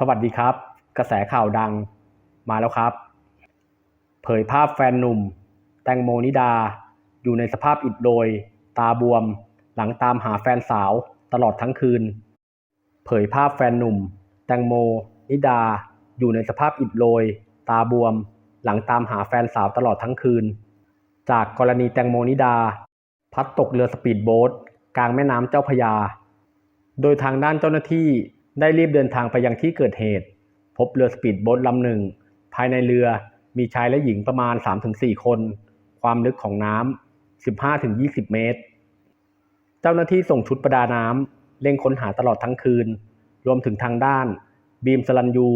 สวัสดีครับ กระแสข่าวดังมาแล้วครับ เผยภาพแฟนหนุ่ม แตงโมนิดา อยู่ในสภาพอิดโรย ตาบวม หลังตามหาแฟนสาวตลอดทั้งคืน เผยภาพแฟนหนุ่ม แตงโม นิดา อยู่ในสภาพอิดโรย ตาบวม หลังตามหาแฟนสาวตลอดทั้งคืน จากกรณีแตงโมนิดา พัดตกเรือสปีดโบ๊ทกลางแม่น้ำเจ้าพยา โดยทางด้านเจ้าหน้าที่ ได้รีบเดินทางไปยังที่เกิดเหตุ พบเรือสปีดโบ๊ทลำหนึ่ง ภายในเรือมีชายและหญิงประมาณ 3-4 คน ความลึกของน้ำ 15-20 เมตร เจ้าหน้าที่ส่งชุดประดาน้ำเร่งค้นหาตลอดทั้งคืน รวมถึงทางด้าน บีมสลันยู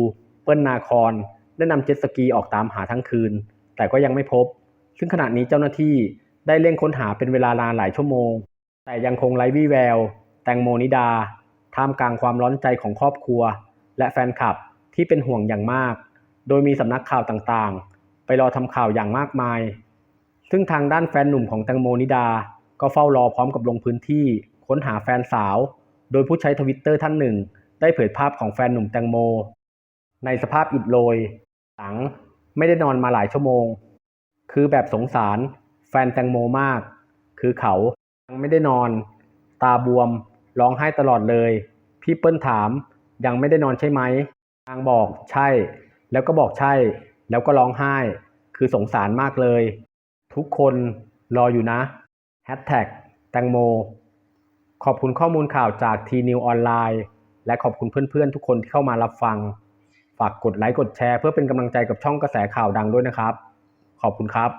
เปิ้ลนาคอนได้นำเจ็ตสกีออกตามหาทั้งคืน แต่ก็ยังไม่พบ ซึ่งขณะนี้เจ้าหน้าที่ได้เร่งค้นหาเป็นเวลานานหลายชั่วโมง แต่ยังคงไร้วี่แวว แตงโมนิดา ท่ามกลางความร้อนใจของครอบครัว และแฟนคลับที่เป็นห่วงอย่างมาก โดยมีสำนักข่าวต่างๆ ไปรอทำข่าวอย่างมากมาย ซึ่งทางด้านแฟนหนุ่มของแตงโมนิดา ก็เฝ้ารอพร้อมกับลงพื้นที่ค้นหาแฟนสาว โดยผู้ใช้ทวิตเตอร์ท่านหนึ่ง ได้เผยภาพของแฟนหนุ่มแตงโม ในสภาพอิดโรย หลังไม่ได้นอนมาหลายชั่วโมง คือแบบสงสารแฟนแตงโมมาก คือเขายังไม่ได้นอน ตาบวม ร้องไห้ตลอดเลย พี่เปิ้ลถามยังไม่ได้นอนใช่ไหมนางบอกใช่ แล้วก็บอกใช่ แล้วก็ร้องไห้ คือสงสารมากเลย ทุกคนรออยู่นะแฮชแท็กแตงโม ขอบคุณข้อมูลข่าวจากทีนิวออนไลน์และขอบคุณเพื่อนๆ ทุกคนที่เข้ามารับฟัง ฝากกดไลค์กดแชร์เพื่อเป็นกำลังใจกับช่องกระแสข่าวดังด้วยนะครับ ขอบคุณครับ